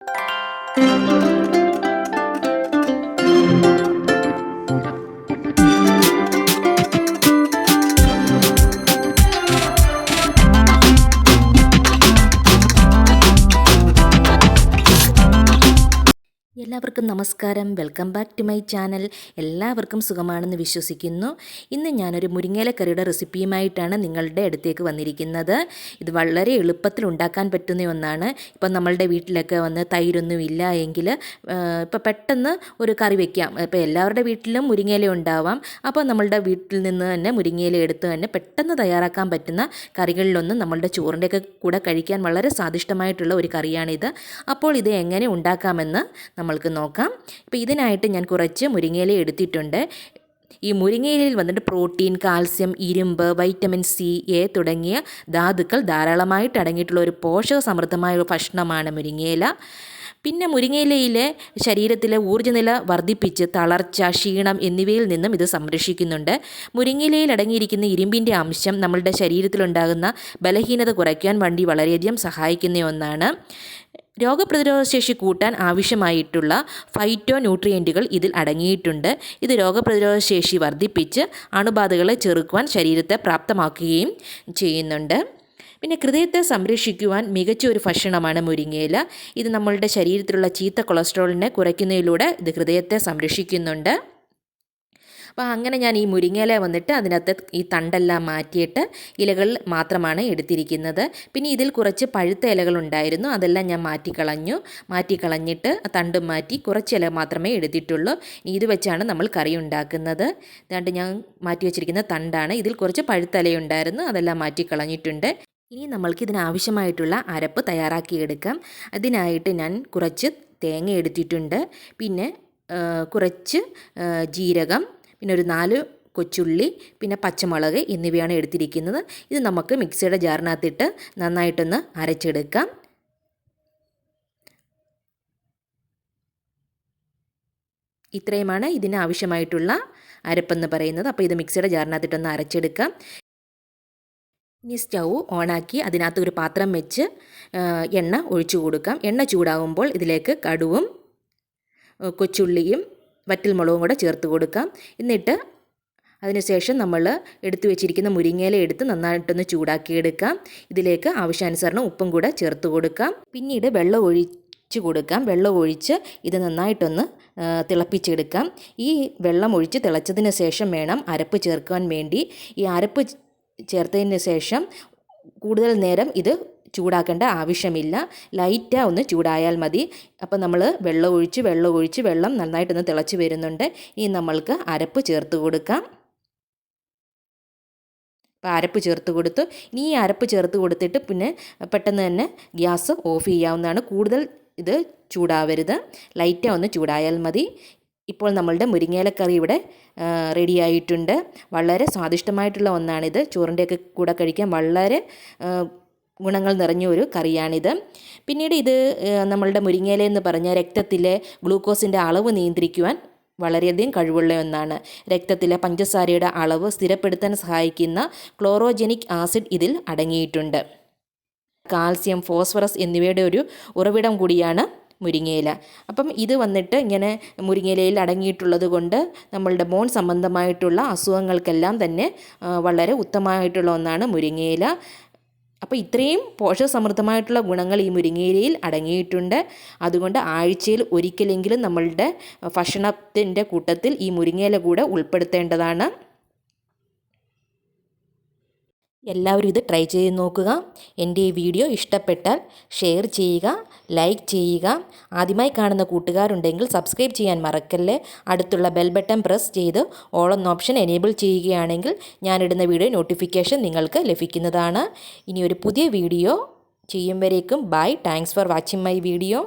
Thank you. എല്ലാവർക്കും നമസ്കാരം. Welcome back to my channel എല്ലാവർക്കും സുഖമാണെന്ന് വിശ്വസിക്കുന്നു. ഇന്ന് ഞാനൊരു മുരിങ്ങയിലക്കറിയുടെ റെസിപ്പിയുമായിട്ടാണ് നിങ്ങളുടെ അടുത്തേക്ക് വന്നിരിക്കുന്നത്. ഇത് വളരെ എളുപ്പത്തിൽ ഉണ്ടാക്കാൻ പറ്റുന്ന ഒന്നാണ്. ഇപ്പം നമ്മളുടെ വീട്ടിലൊക്കെ വന്ന് തൈരൊന്നും ഇല്ല എങ്കിൽ ഇപ്പം പെട്ടെന്ന് ഒരു കറി വെക്കാം. ഇപ്പോൾ എല്ലാവരുടെ വീട്ടിലും മുരിങ്ങേല ഉണ്ടാവാം. അപ്പോൾ നമ്മളുടെ വീട്ടിൽ നിന്ന് തന്നെ മുരിങ്ങേല എടുത്ത് തന്നെ പെട്ടെന്ന് തയ്യാറാക്കാൻ പറ്റുന്ന കറികളിലൊന്നും നമ്മളുടെ ചോറിന്റെയൊക്കെ കൂടെ കഴിക്കാൻ വളരെ സ്വാദിഷ്ടമായിട്ടുള്ള ഒരു കറിയാണിത്. അപ്പോൾ ഇത് എങ്ങനെ ഉണ്ടാക്കാമെന്ന് നമ്മൾക്ക് നോക്കാം. ഇപ്പോൾ ഇതിനായിട്ട് ഞാൻ കുറച്ച് മുരിങ്ങയില എടുത്തിട്ടുണ്ട്. ഈ മുരിങ്ങയിലയിൽ വന്നിട്ട് പ്രോട്ടീൻ കാൽസ്യം ഇരുമ്പ് വൈറ്റമിൻ സി എ തുടങ്ങിയ ധാതുക്കൾ ധാരാളമായിട്ട് അടങ്ങിയിട്ടുള്ള ഒരു പോഷക സമൃദ്ധമായ ഭക്ഷണമാണ് മുരിങ്ങയില. പിന്നെ മുരിങ്ങയിലയിലെ ശരീരത്തിലെ ഊർജനില വർദ്ധിപ്പിച്ച് തളർച്ച ക്ഷീണം എന്നിവയിൽ നിന്നും ഇത് സംരക്ഷിക്കുന്നുണ്ട്. മുരിങ്ങയിലയിൽ അടങ്ങിയിരിക്കുന്ന ഇരുമ്പിന്റെ അംശം നമ്മളുടെ ശരീരത്തിലുണ്ടാകുന്ന ബലഹീനത കുറയ്ക്കാൻ വേണ്ടി വളരെയധികം സഹായിക്കുന്ന ഒന്നാണ്. രോഗപ്രതിരോധ ശേഷി കൂട്ടാൻ ആവശ്യമായിട്ടുള്ള ഫൈറ്റോ ന്യൂട്രിയന്റുകൾ ഇതിൽ അടങ്ങിയിട്ടുണ്ട്. ഇത് രോഗപ്രതിരോധ ശേഷി വർദ്ധിപ്പിച്ച് അണുബാധകളെ ചെറുക്കുവാൻ ശരീരത്തെ പ്രാപ്തമാക്കുകയും ചെയ്യുന്നുണ്ട്. പിന്നെ ഹൃദയത്തെ സംരക്ഷിക്കുവാൻ മികച്ച ഒരു ഭക്ഷണമാണ് മുരിങ്ങയില. ഇത് നമ്മളുടെ ശരീരത്തിലുള്ള ചീത്ത കൊളസ്ട്രോളിനെ കുറയ്ക്കുന്നതിലൂടെ ഇത് ഹൃദയത്തെ സംരക്ഷിക്കുന്നുണ്ട്. അപ്പോൾ അങ്ങനെ ഞാൻ ഈ മുരിങ്ങയില വന്നിട്ട് അതിനകത്ത് ഈ തണ്ടെല്ലാം മാറ്റിയിട്ട് ഇലകൾ മാത്രമാണ് എടുത്തിരിക്കുന്നത്. പിന്നെ ഇതിൽ കുറച്ച് പഴുത്ത ഇലകൾ ഉണ്ടായിരുന്നു. അതെല്ലാം ഞാൻ മാറ്റിക്കളഞ്ഞു മാറ്റിക്കളഞ്ഞിട്ട് തണ്ടും മാറ്റി കുറച്ച് ഇല മാത്രമേ എടുത്തിട്ടുള്ളൂ. ഇത് വെച്ചാണ് നമ്മൾ കറി ഉണ്ടാക്കുന്നത്. ഇതാണ്ട് ഞാൻ മാറ്റി വെച്ചിരിക്കുന്ന തണ്ടാണ്. ഇതിൽ കുറച്ച് പഴുത്ത ഇലയുണ്ടായിരുന്നു. അതെല്ലാം മാറ്റിക്കളഞ്ഞിട്ടുണ്ട് ഇനി നമ്മൾക്ക് ഇതിനാവശ്യമായിട്ടുള്ള അരപ്പ് തയ്യാറാക്കിയെടുക്കാം അതിനായിട്ട് ഞാൻ കുറച്ച് തേങ്ങ എടുത്തിട്ടുണ്ട്. പിന്നെ കുറച്ച് ജീരകം പിന്നെ ഒരു നാല് കൊച്ചുള്ളി പിന്നെ പച്ചമുളക് എന്നിവയാണ് എടുത്തിരിക്കുന്നത്. ഇത് നമുക്ക് മിക്സിയുടെ ജാറിനകത്തിട്ട് നന്നായിട്ടൊന്ന് അരച്ചെടുക്കാം. ഇത്രയുമാണ് ഇതിന് ആവശ്യമായിട്ടുള്ള അരപ്പെന്ന് പറയുന്നത്. അപ്പോൾ ഇത് മിക്സിയുടെ ജാറിനകത്തിട്ടൊന്ന് അരച്ചെടുക്കാം. ഇനി സ്റ്റൗ ഓണാക്കി അതിനകത്ത് ഒരു പാത്രം വെച്ച് എണ്ണ ഒഴിച്ചു കൊടുക്കാം. എണ്ണ ചൂടാകുമ്പോൾ ഇതിലേക്ക് കടുവും കൊച്ചുള്ളിയും വറ്റൽമുളകും കൂടെ ചേർത്ത് കൊടുക്കാം. എന്നിട്ട് അതിനുശേഷം നമ്മൾ എടുത്തു വെച്ചിരിക്കുന്ന മുരിങ്ങയില എടുത്ത് നന്നായിട്ടൊന്ന് ചൂടാക്കിയെടുക്കാം. ഇതിലേക്ക് ആവശ്യാനുസരണം ഉപ്പും കൂടെ ചേർത്ത് കൊടുക്കാം. പിന്നീട് വെള്ളം ഒഴിച്ച് കൊടുക്കാം. വെള്ളം ഒഴിച്ച് ഇത് നന്നായിട്ടൊന്ന് തിളപ്പിച്ചെടുക്കാം. ഈ വെള്ളം ഒഴിച്ച് തിളച്ചതിന് ശേഷം വേണം അരപ്പ് ചേർക്കാൻ വേണ്ടി. ഈ അരപ്പ് ചേർത്തതിന് ശേഷം കൂടുതൽ നേരം ഇത് ചൂടാക്കേണ്ട ആവശ്യമില്ല. ലൈറ്റാ ഒന്ന് ചൂടായാൽ മതി. അപ്പോൾ നമ്മൾ വെള്ളം ഒഴിച്ച് വെള്ളം ഒഴിച്ച് വെള്ളം നന്നായിട്ടൊന്ന് തിളച്ച് വരുന്നുണ്ട്. ഇനി നമ്മൾക്ക് അരപ്പ് ചേർത്ത് കൊടുക്കാം. അപ്പോൾ അരപ്പ് ചേർത്ത് കൊടുത്തു. ഇനി ഈ അരപ്പ് ചേർത്ത് കൊടുത്തിട്ട് പിന്നെ പെട്ടെന്ന് തന്നെ ഗ്യാസ് ഓഫ് ചെയ്യാവുന്നതാണ്. കൂടുതൽ ഇത് ചൂടാവരുത്. ലൈറ്റാ ഒന്ന് ചൂടായാൽ മതി. ഇപ്പോൾ നമ്മളുടെ മുരിങ്ങേലക്കറി ഇവിടെ റെഡിയായിട്ടുണ്ട് വളരെ സ്വാദിഷ്ടമായിട്ടുള്ള ഒന്നാണിത്. ചോറിന്റെയൊക്കെ കൂടെ കഴിക്കാൻ വളരെ ഗുണങ്ങൾ നിറഞ്ഞ ഒരു കറിയാണിത്. പിന്നീട് ഇത് നമ്മളുടെ മുരിങ്ങയില എന്ന് പറഞ്ഞാൽ രക്തത്തിലെ ഗ്ലൂക്കോസിന്റെ അളവ് നിയന്ത്രിക്കുവാൻ വളരെയധികം കഴിവുള്ള ഒന്നാണ്. രക്തത്തിലെ പഞ്ചസാരയുടെ അളവ് സ്ഥിരപ്പെടുത്താൻ സഹായിക്കുന്ന ക്ലോറോജനിക് ആസിഡ് ഇതിൽ അടങ്ങിയിട്ടുണ്ട്. കാൽസ്യം ഫോസ്ഫറസ് എന്നിവയുടെ ഒരു ഉറവിടം കൂടിയാണ് മുരിങ്ങയില. അപ്പം ഇത് വന്നിട്ട് ഇങ്ങനെ മുരിങ്ങയിലയിൽ അടങ്ങിയിട്ടുള്ളത് കൊണ്ട് നമ്മളുടെ ബോൺ സംബന്ധമായിട്ടുള്ള അസുഖങ്ങൾക്കെല്ലാം തന്നെ വളരെ ഉത്തമമായിട്ടുള്ള ഒന്നാണ് മുരിങ്ങയില. അപ്പോൾ ഇത്രയും പോഷകസമൃദ്ധമായിട്ടുള്ള ഗുണങ്ങൾ ഈ മുരിങ്ങയിലയിൽ അടങ്ങിയിട്ടുണ്ട്. അതുകൊണ്ട് ആഴ്ചയിൽ ഒരിക്കലെങ്കിലും നമ്മളുടെ ഭക്ഷണത്തിന്റെ കൂട്ടത്തിൽ ഈ മുരിങ്ങയില കൂടെ ഉൾപ്പെടുത്തേണ്ടതാണ്. എല്ലാവരും ഇത് ട്രൈ ചെയ്ത് നോക്കുക. എന്റെ ഈ വീഡിയോ ഇഷ്ടപ്പെട്ടാൽ ഷെയർ ചെയ്യുക ലൈക്ക് ചെയ്യുക. ആദ്യമായി കാണുന്ന കൂട്ടുകാരുണ്ടെങ്കിൽ സബ്സ്ക്രൈബ് ചെയ്യാൻ മറക്കല്ലേ? അടുത്തുള്ള ബെൽ ബട്ടൺ പ്രസ് ചെയ്ത് ഓൾ ഓപ്ഷൻ എനേബിൾ ചെയ്യുകയാണെങ്കിൽ ഞാനിടുന്ന വീഡിയോ നോട്ടിഫിക്കേഷൻ നിങ്ങൾക്ക് ലഭിക്കുന്നതാണ്. ഇനി ഒരു പുതിയ വീഡിയോ ചെയ്യുമ്പോഴേക്കും bye thanks for watching my video